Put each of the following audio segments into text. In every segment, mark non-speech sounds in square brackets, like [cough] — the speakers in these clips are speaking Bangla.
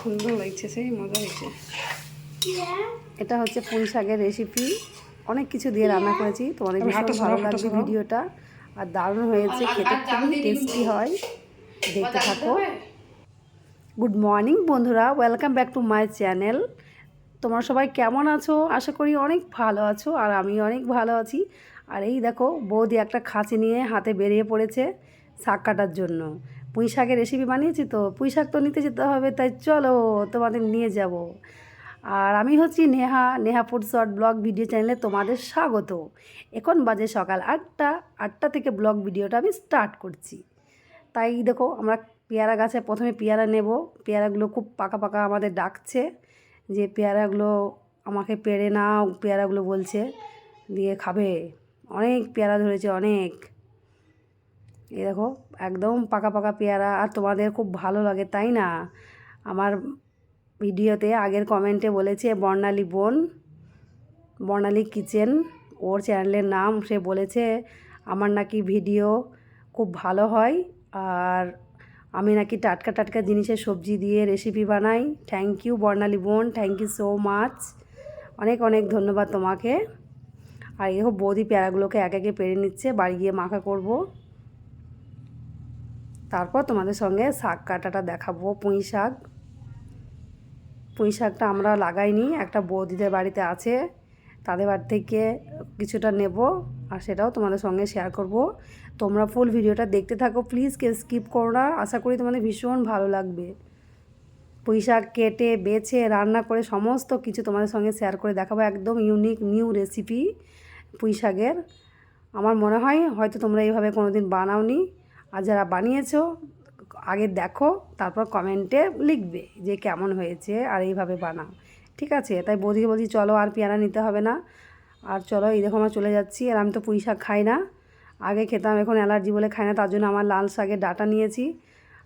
সুন্দর লাগছে সেই মজা হয়েছে। এটা হচ্ছে পুঁই শাকের রেসিপি অনেক কিছু দিয়ে রান্না করেছি তোমাদের ভীষণ ভালো লাগছে ভিডিওটা। আর দারুণ হয়েছে খেতে খুবই টেস্টি হয়। দেখতে থাকো। গুড মর্নিং বন্ধুরা। Welcome back to my channel তোমরা সবাই কেমন আছো? আশা করি অনেক ভালো আছো আর আমি অনেক ভালো আছি। আর এই দেখো বৌদি একটা খাঁচি নিয়ে হাতে বেরিয়ে পড়েছে শাক কাটার জন্য। পুঁই শাকের রেসিপি বানিয়েছি তো পুঁই শাক তো নিতে যেতে হবে, তাই চলো তোমাদের নিয়ে যাব। আর আমি হচ্ছি Neha Neha food short vlog video চ্যানেলে তোমাদের স্বাগত। এখন বাজে সকাল আটটা আটটা থেকে ব্লগ ভিডিওটা আমি স্টার্ট করছি। তাই দেখো, আমরা পেয়ারা গাছে প্রথমে পেয়ারা নেব। পেয়ারাগুলো খুব পাকা পাকা আমাদের ডাকছে যে পেয়ারাগুলো আমাকে পেড়ে নাও, পেয়ারাগুলো বলছে, দিয়ে খাবে। অনেক পেয়ারা ধরেছে, অনেক। এই দেখো, একদম পাকা পাকা পেয়ারা, আর তোমাদের খুব ভালো লাগে, তাই না? আমার ভিডিওতে আগের কমেন্টে বলেছে বর্ণালী বোন, বর্ণালী কিচেন, ওর চ্যানেলের নাম সে বলেছে, আমার নাকি ভিডিও খুব ভালো হয়, আর আমি নাকি টাটকা টাটকা জিনিসের সবজি দিয়ে রেসিপি বানাই। থ্যাংক ইউ বর্ণালী বোন থ্যাংক ইউ সো মাচ অনেক অনেক ধন্যবাদ তোমাকে। আর এই বৌদি পেয়ারাগুলোকে এক একে পেরে নিচ্ছে, বাড়ি গিয়ে মাখা করব। তারপর তোমাদের সঙ্গে শাক কাটাটা দেখাবো, পুঁই শাক। পুঁই শাকটা আমরা লাগাইনি, একটা বৌদিদের বাড়িতে আছে, তাদের বাড়ি থেকে কিছুটা নেব আর সেটাও তোমাদের সঙ্গে শেয়ার করব। তোমরা ফুল ভিডিওটা দেখতে থাকো প্লিজ কে স্কিপ করো না, আশা করি তোমাদের ভীষণ ভালো লাগবে। পুঁই শাক কেটে, বেছে, রান্না করে সমস্ত কিছু তোমাদের সঙ্গে শেয়ার করে দেখাবো, একদম ইউনিক নিউ রেসিপি পুঁই শাকের। আমার মনে হয় হয়তো তোমরা এইভাবে কোনো দিন বানাওনি। আর যারা বানিয়েছো, আগে দেখো, তারপর কমেন্টে লিখবে যে কেমন হয়েছে আর এইভাবে বানাও। ঠিক আছে? তাই বৌদিকে বলছি, চলো আর পেয়ারা নিতে হবে না। আর চলো, এই দেখো আমরা চলে যাচ্ছি। আর আমি তো পুঁই শাক খাই না। আগে খেতাম, এখন অ্যালার্জি বলে খাই না। তার জন্য আমার লাল শাকের ডাটা নিয়েছি।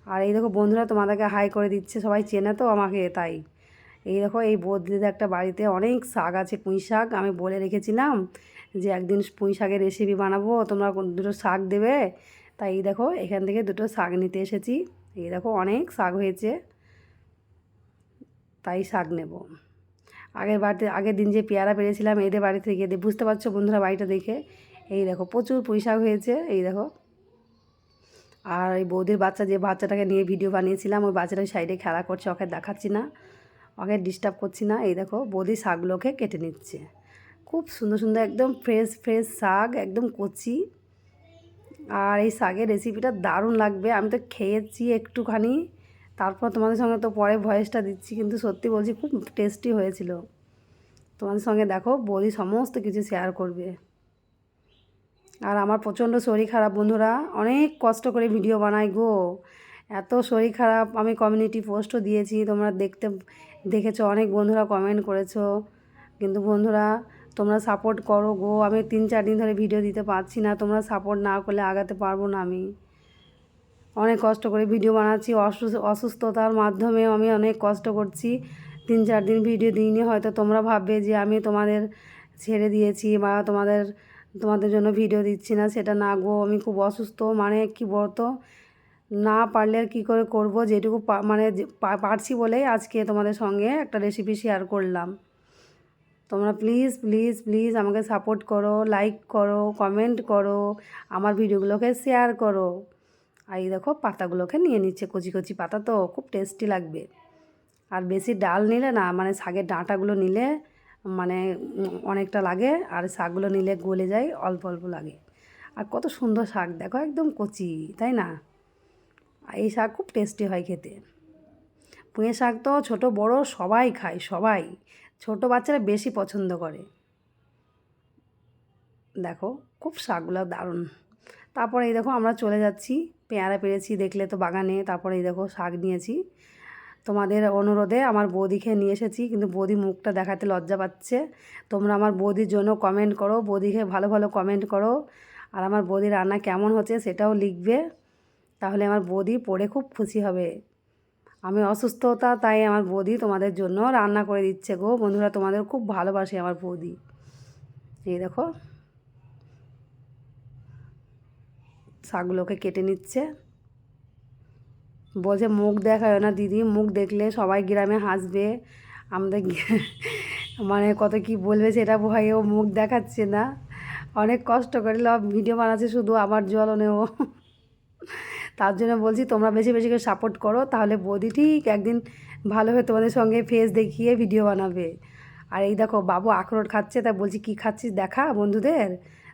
আর এই দেখো বন্ধুরা, তোমাদেরকে হাই করে দিচ্ছে। সবাই চেনে তো আমাকে, তাই। এই দেখো, এই বৌদিদের একটা বাড়িতে অনেক শাক আছে, পুঁই শাক। আমি বলে রেখেছিলাম যে একদিন পুঁই শাকের রেসিপি বানাবো। তোমরা দুটো শাক দেবে? তাই দেখো এখান থেকে দুটো শাক নিতে এসেছি। এই দেখো অনেক শাক হয়েছে, তাই শাক নেব। আগের বাড়িতে, আগের দিন যে পেয়ারা পেরেছিলাম, এদের বাড়ি থেকে বুঝতে পারছ বন্ধুরা বাড়িটা দেখে? এই দেখো প্রচুর পুঁই শাক হয়েছে, এই দেখো। আর এই বৌদির বাচ্চা যে বাচ্চাটাকে নিয়ে ভিডিও বানিয়েছিলাম, ওই বাচ্চাটা সাইডে খেলা করছে, ওকে দেখাচ্ছি না, ওকে ডিস্টার্ব করছি না। এই দেখো বৌদি শাকগুলোকে কেটে নিচ্ছে। খুব সুন্দর সুন্দর, একদম ফ্রেশ ফ্রেশ শাক, একদম কচি। আর এই শাকের রেসিপিটা দারুণ লাগবে। আমি তো খেয়েছি একটুখানি, তারপর তোমাদের সঙ্গে তো পরে ভয়েসটা দিচ্ছি, কিন্তু সত্যি বলছি খুব টেস্টি হয়েছিল। তোমাদের সঙ্গে দেখো বলি সমস্ত কিছু শেয়ার করবে। আর আমার প্রচণ্ড শরীর খারাপ, বন্ধুরা। অনেক কষ্ট করে ভিডিও বানাই গো। এত শরীর খারাপ, আমি কমিউনিটি পোস্টও দিয়েছি, তোমরা দেখতে, দেখেছ, অনেক বন্ধুরা কমেন্ট করেছ। কিন্তু বন্ধুরা তোমরা সাপোর্ট করো গো। আমি তিন চার দিন ধরে ভিডিও দিতে পারছি না। তোমরা সাপোর্ট না করলে আগাতে পারব না আমি। অনেক কষ্ট করে ভিডিও বানাচ্ছি। অসুস্থ অসুস্থতার মাধ্যমেও আমি অনেক কষ্ট করছি। তিন চার দিন ভিডিও দিইনি। হয়তো তোমরা ভাববে যে আমি তোমাদের ছেড়ে দিয়েছি বা তোমাদের তোমাদের জন্য ভিডিও দিচ্ছি না। সেটা না গো। আমি খুব অসুস্থ। মানে কি বলতো? না পারলে আর কী করে করব? যেটুকু মানে পারছি বলেই আজকে তোমাদের সঙ্গে একটা রেসিপি শেয়ার করলাম। তোমরা প্লিজ প্লিজ প্লিজ আমাকে সাপোর্ট করো লাইক করো কমেন্ট করো, আমার ভিডিওগুলোকে শেয়ার করো। আর এই দেখো পাতাগুলোকে নিয়ে নিচ্ছে, কচি কচি পাতা তো, খুব টেস্টি লাগবে। আর বেশি ডাল নিলে না মানে শাকের ডাঁটাগুলো নিলে মানে অনেকটা লাগে, আর শাকগুলো নিলে গলে যায়, অল্প অল্প লাগে। আর কত সুন্দর শাক, দেখো একদম কচি, তাই না? এই শাক খুব টেস্টি হয় খেতে। পুঁয়ে শাক তো ছোট, বড়, সবাই খায়, সবাই। ছোট বাচ্চারা বেশি পছন্দ করে। দেখো, খুব শাকগুলো দারুণ। তারপরে এই দেখো, আমরা চলে যাচ্ছি। পেয়ারা পেরেছি, দেখলে তো বাগানে। তারপরে এই দেখো, শাক নিয়েছি। তোমাদের অনুরোধে আমার বৌদিকে নিয়ে এসেছি, কিন্তু বৌদি মুখটা দেখাতে লজ্জা পাচ্ছে। তোমরা আমার বৌদির জন্য কমেন্ট করো, বৌদিকে ভালো ভালো কমেন্ট করো। আর আমার বৌদির রান্না কেমন হচ্ছে সেটাও লিখবে। তাহলে আমার বৌদি পড়ে খুব খুশি হবে। আমি অসুস্থতা, তাই আমার বৌদি তোমাদের জন্য রান্না করে দিচ্ছে গো। বন্ধুরা, তোমাদের খুব ভালোবাসে আমার বৌদি। এই দেখো, শাকগুলোকে কেটে নিচ্ছে। বলছে, মুখ দেখায় না দিদি, মুখ দেখলে সবাই গ্রামে হাসবে। আমাদের মানে কত কি বলবে সেটা ভয়ে ও মুখ দেখাচ্ছে না। অনেক কষ্ট করে ভিডিও বানাচ্ছে শুধু আমার জ্বলনেও তার জন্য বলছি, তোমরা বেশি বেশি করে সাপোর্ট করো, তাহলে বৌদি ঠিক একদিন ভালোভাবে তোমাদের সঙ্গে ফেস দেখিয়ে ভিডিও বানাবে। আর এই দেখো, বাবু আখরোট খাচ্ছে, তাই বলছি, কি খাচ্ছিস? দেখা বন্ধুদের?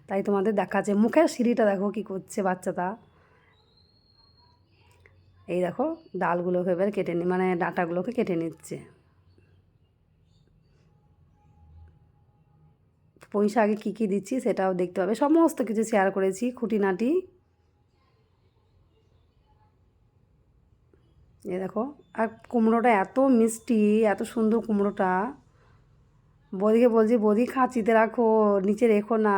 তাই তোমাদের দেখাচ্ছে। মুখের সিঁড়িটা দেখো কি করছে বাচ্চাটা। এই দেখো ডালগুলোকে এবার কেটে নি মানে ডাঁটাগুলোকে কেটে নিচ্ছে। পয়সা আগে কী কী দিচ্ছি সেটাও দেখতে হবে। সমস্ত কিছু শেয়ার করেছি, খুঁটিনাটি। এ দেখো, আর কুমড়োটা এত মিষ্টি, এত সুন্দর কুমড়োটা। বৌদিকে বলছি, বৌদি, খাঁচিতে রাখো, নিচে রেখো না।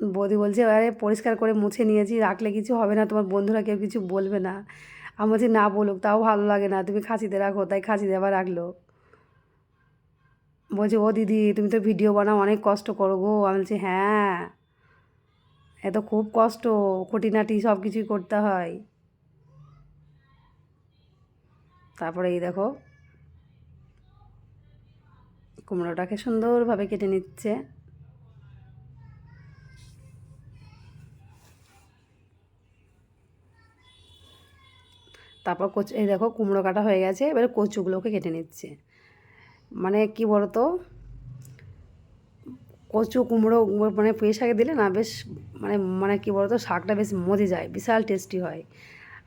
বৌদি বলছে, আরে, পরিষ্কার করে মুছে নিয়েছি, রাখলে কিছু হবে না, তোমার বন্ধুরা কেউ কিছু বলবে না। আমি বলছি, না বলুক, তাও ভালো লাগে না, তুমি খাঁচিতে রাখো, তাই খাঁচিতে আবার রাখল। বলছে, ও দিদি, তুমি তো ভিডিও বানাও, অনেক কষ্ট করো গো। আমি বলছি হ্যাঁ। এ তো খুব কষ্ট, খুঁটিনাটি সব কিছুই করতে হয়। তারপরে এই দেখো, কুমড়োটাকে সুন্দরভাবে কেটে নিচ্ছে। তারপর কচু, এই দেখো কুমড়ো কাটা হয়ে গেছে, এবারে কচুগুলোকে কেটে নিচ্ছে। মানে কি বলতো কচু কুমড়ো মানে পুঁই শাকে দিলে না বেশ মানে মানে কী বলতো, শাকটা বেশ মজে যায়, বিশাল টেস্টি হয়।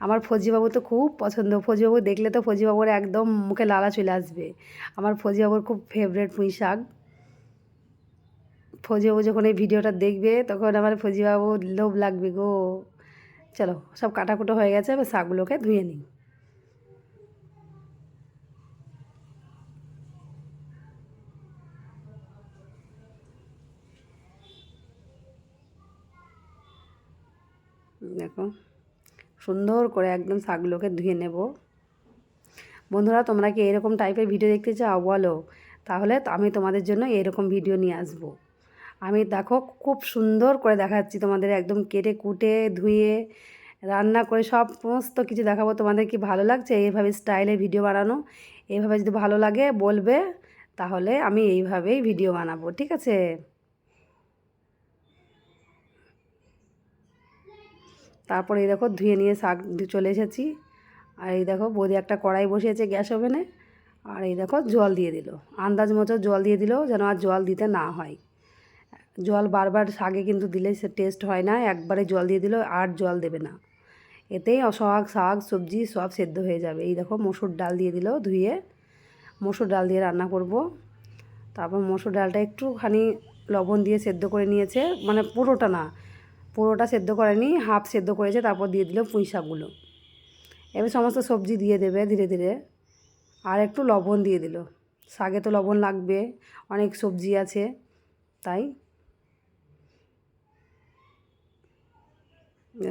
আমার ফজিবাবু তো খুব পছন্দ, ফজিবাবু দেখলে তো ফজিবাবুর একদম মুখে লালা চলে আসবে। আমার ফজিবাবুর খুব ফেভারেট পুঁই শাক। ফজিবাবু যখন এই ভিডিওটা দেখবে, তখন আমার ফজিবাবু লোভ লাগবে গো। চলো, সব কাটাকুটো হয়ে গেছে, এবার শাকগুলোকে ধুয়ে নিই। দেখো। সুন্দর করে একদম শাকগুলোকে ধুয়ে নেব। বন্ধুরা, তোমরা কি এরকম টাইপের ভিডিও দেখতে চাও? বলো। তাহলে আমি তোমাদের জন্য এরকম ভিডিও নিয়ে আসব। আমি দেখো খুব সুন্দর করে দেখাচ্ছি তোমাদের একদম কেটে কুটে ধুয়ে রান্না করে সমস্ত কিছু দেখাবো। তোমাদের কি ভালো লাগছে? এইভাবে স্টাইলে ভিডিও বানানো? এইভাবে যদি ভালো লাগে, বলবে, তাহলে আমি এইভাবেই ভিডিও বানাবো। ঠিক আছে? তারপরে এই দেখো ধুয়ে নিয়ে শাক চলে এসেছি। আর এই দেখো বৌদি একটা কড়াই বসিয়েছে গ্যাস ওভেনে। আর এই দেখো জল দিয়ে দিল। আন্দাজ মতো জল দিয়ে দিল যেন আর জল দিতে না হয়। জল বারবার শাকে কিন্তু দিলে সে টেস্ট হয় না, একবারে জল দিয়ে দিল আর জল দেবে না। এতেই শাক শাক, সবজি সব সেদ্ধ হয়ে যাবে। এই দেখো মসুর ডাল দিয়ে দিল ধুয়ে। মসুর ডাল দিয়ে রান্না করব। তারপর মসুর ডালটা একটুখানি লবণ দিয়ে সেদ্ধ করে নিয়েছে। মানে পুরোটা না পুরোটা সেদ্ধ করেনি হাফ সেদ্ধ করেছে, তারপর দিয়ে দিল পুঁই শাকগুলো। এবার সমস্ত সবজি দিয়ে দেবে ধীরে ধীরে। আর একটু লবণ দিয়ে দিল। শাকে তো লবণ লাগবে, অনেক সবজি আছে, তাই।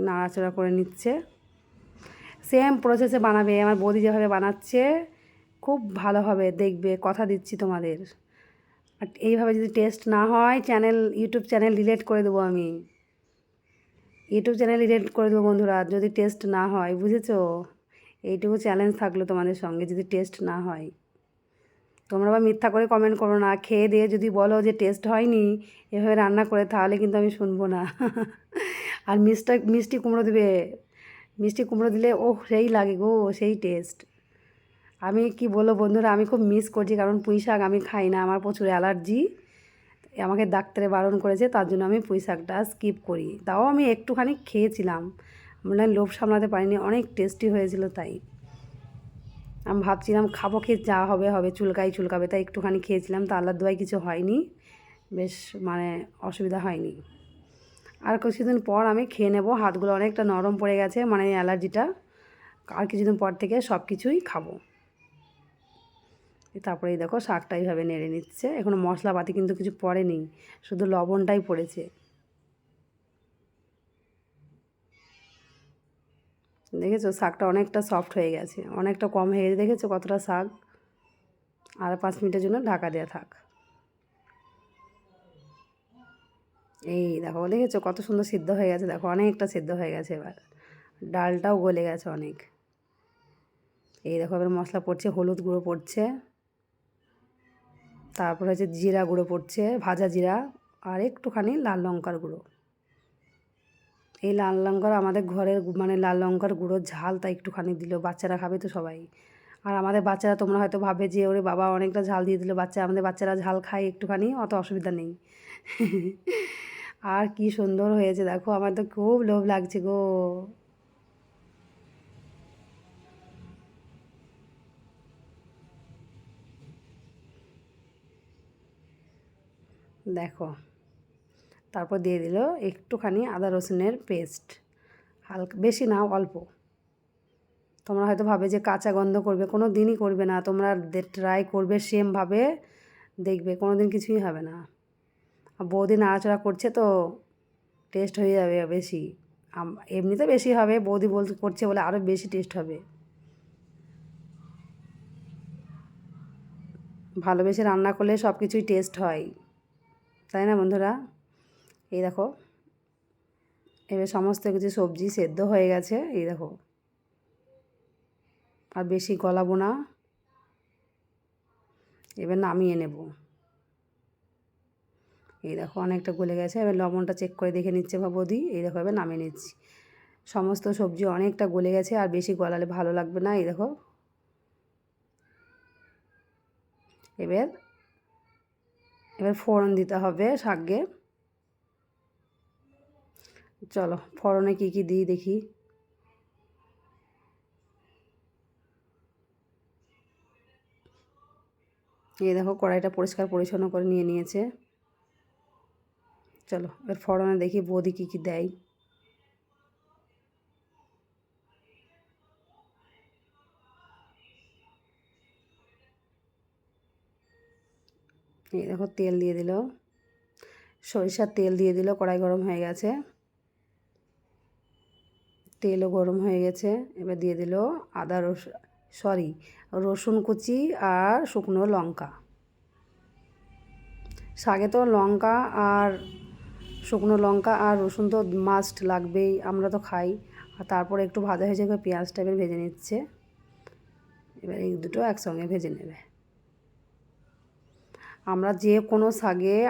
নাড়াচাড়া করে নিচ্ছে। সেম প্রসেসে বানাবে, আমার বৌদি যেভাবে বানাচ্ছে, খুব ভালো হবে, দেখবে, কথা দিচ্ছি তোমাদের। আর এইভাবে যদি টেস্ট না হয় চ্যানেল ইউটিউব চ্যানেল ডিলেট করে দেবো আমি। ইউটিউব চ্যানেল ডিলেট করে দেবো বন্ধুরা যদি টেস্ট না হয়, বুঝেছ? এইটুকু চ্যালেঞ্জ থাকল তোমাদের সঙ্গে, যদি টেস্ট না হয়। তোমরা আবার মিথ্যা করে কমেন্ট করো না, খেয়ে দিয়ে যদি বলো যে টেস্ট হয়নি, এভাবে রান্না করে, তাহলে কিন্তু আমি শুনব না। [laughs] আর মিষ্টা, মিষ্টি কুমড়ো দেবে, মিষ্টি কুমড়ো দিলে ও সেই লাগে গো, সেই টেস্ট আমি কি বলব বন্ধুরা, আমি খুব মিস করছি, কারণ পুঁই শাক আমি খাই না, আমার প্রচুর অ্যালার্জি আমাকে ডাক্তারে বারণ করেছে, তার জন্য আমি পুঁই শাকটা স্কিপ করি। তাও আমি একটুখানি খেয়েছিলাম। মানে লোভ সামলাতে পারিনি, অনেক টেস্টি হয়েছিল তাই। আমি ভাবছিলাম, খাব খেয়ে যা হবে হবে, চুলকাই চুলকাবে, তাই একটুখানি খেয়েছিলাম, তা আল্লাহ দোয়াই কিছু হয়নি। বেশ মানে অসুবিধা হয়নি। আর কিছুদিন পর আমি খেয়ে নেব, হাতগুলো অনেকটা নরম পড়ে গেছে মানে অ্যালার্জিটা। আর কিছুদিন পর থেকে সব কিছুই খাব। তারপরে এই দেখো শাকটা এইভাবে নেড়ে নিচ্ছে। এখনও মশলাপাতি কিন্তু কিছু পড়েনি, শুধু লবণটাই পড়েছে। দেখেছ? শাকটা অনেকটা সফট হয়ে গেছে, অনেকটা কম হয়ে গেছে। দেখেছ কতটা শাক? আর পাঁচ মিনিটের জন্য ঢাকা দেওয়া থাক। এই দেখো, দেখেছ কত সুন্দর সিদ্ধ হয়ে গেছে? দেখো অনেকটা সিদ্ধ হয়ে গেছে এবার। ডালটাও গলে গেছে অনেক। এই দেখো এবার মশলা পড়ছে, হলুদ গুঁড়ো পড়ছে। তারপর হচ্ছে জিরা গুঁড়ো পড়ছে, ভাজা জিরা আর একটুখানি লাল লঙ্কার গুঁড়ো। এই লাল লঙ্কার আমাদের ঘরের মানে লাল লঙ্কার গুঁড়ো ঝাল তাই একটুখানি দিল, বাচ্চারা খাবে তো সবাই। আর আমাদের বাচ্চারা তোমরা হয়তো ভাবে যে ওরে বাবা অনেকটা ঝাল দিয়ে দিল বাচ্চা, আমাদের বাচ্চারা ঝাল খায় একটুখানি, অত অসুবিধা নেই। [laughs] আর কি সুন্দর হয়েছে, দেখো, আমার তো খুব লোভ লাগছে গো। দেখো। তারপর দিয়ে দিল একটুখানি আদা রসুনের পেস্ট। হালকা, বেশি না, অল্প। তোমরা হয়তো ভাবে যে কাঁচা গন্ধ করবে কোনো দিনই করবে না। তোমরা ট্রাই করবে সেমভাবে দেখবে কোনো দিন কিছুই হবে না। বৌদি নাড়াচড়া করছে তো টেস্ট হয়ে যাবে বেশি। এমনিতে বেশি হবে, বৌদি বল করছে বলে আরও বেশি টেস্ট হবে। ভালোবেসে রান্না করলে সব কিছুই টেস্ট হয়। তাই না বন্ধুরা? এই দেখো, এবার সমস্ত কিছু সবজি সেদ্ধ হয়ে গেছে, এই দেখো। আর বেশি গলাবো না। এবার নামিয়ে নেব। এই দেখো, অনেকটা গলে গেছে। এবার লবণটা চেক করে দেখে নিচ্ছে বা বৌদি এই দেখো, এবার নামিয়ে নিচ্ছি। সমস্ত সবজি অনেকটা গলে গেছে, আর বেশি গলালে ভালো লাগবে না, এই দেখো। এবার এবার ফোড়ন দিতে হবে শাকে। চলো, ফোড়নে কি কি দিই দেখি। এই দেখো, কড়াইটা পরিষ্কার পরিচ্ছন্ন করে নিয়ে নিয়েছে। চলো, এবার ফোড়নে দেখি বৌদি কী কী দেয়। এই দেখো তেল দিয়ে দিল। সরিষার তেল দিয়ে দিল, কড়াই গরম হয়ে গেছে। তেলও গরম হয়ে গেছে। এবার দিয়ে দিল আদা রস, সরি, রসুন কুচি আর শুকনো লঙ্কা। শাকে তো লঙ্কা আর শুকনো লঙ্কা আর রসুন তো মাস্ট লাগবেই, আমরা তো খাই। আর তারপরে একটু ভাজা হয়ে যাবে, পেঁয়াজটা এবার ভেজে নিচ্ছে। এবার এই দুটো একসঙ্গে ভেজে নেবে। আমরা যে কোনো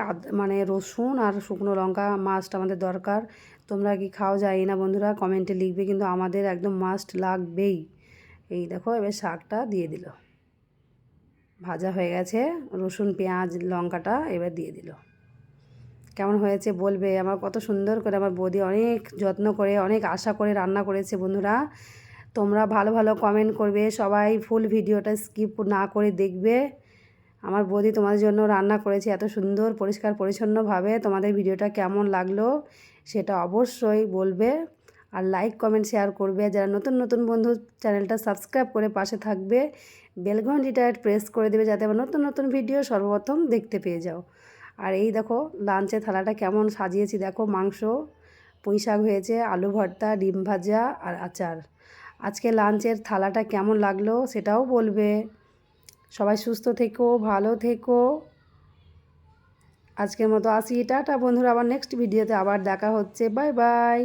আদ- মানে রসুন আর শুকনো লঙ্কা মাস্ট আমাদের দরকার। তোমরা কি খাও যাই না বন্ধুরা কমেন্টে লিখবে কিন্তু আমাদের একদম মাস্ট লাগবেই। এই দেখো, এবার শাকটা দিয়ে দিল। ভাজা হয়ে গেছে, রসুন, পেঁয়াজ, লঙ্কাটা এবার দিয়ে দিল। কেমন হয়েছে বলবে? আমার কত সুন্দর করে আমার বৌদি অনেক যত্ন করে, অনেক আশা করে রান্না করেছে বন্ধুরা। তোমরা ভালো ভালো কমেন্ট করবে, সবাই ফুল ভিডিওটা স্কিপ না করে দেখবে। আমার বৌদি তোমাদের জন্য রান্না করেছে, এত সুন্দর, পরিষ্কার, পরিচ্ছন্নভাবে। তোমাদের ভিডিওটা কেমন লাগল সেটা অবশ্যই বলবে আর লাইক কমেন্ট শেয়ার করবে। যারা নতুন নতুন বন্ধু, চ্যানেলটা সাবস্ক্রাইব করে পাশে থাকবে বেলঘন্টিটা প্রেস করে দেবে যাতে আবার নতুন নতুন ভিডিও সর্বপ্রথম দেখতে পেয়ে যাও। আর এই দেখো লাঞ্চের থালাটা কেমন সাজিয়েছি দেখো, মাংস, পুঁই শাক হয়েছে, আলু ভর্তা, ডিম ভাজা আর আচার। আজকে লাঞ্চের থালাটা কেমন লাগল সেটাও বলবে। সবাই সুস্থ থেকো, ভালো থেকো। আজকের মতো আসি, টাটা বন্ধুরা। আবার নেক্সট ভিডিওতে আবার দেখা হচ্ছে। Bye bye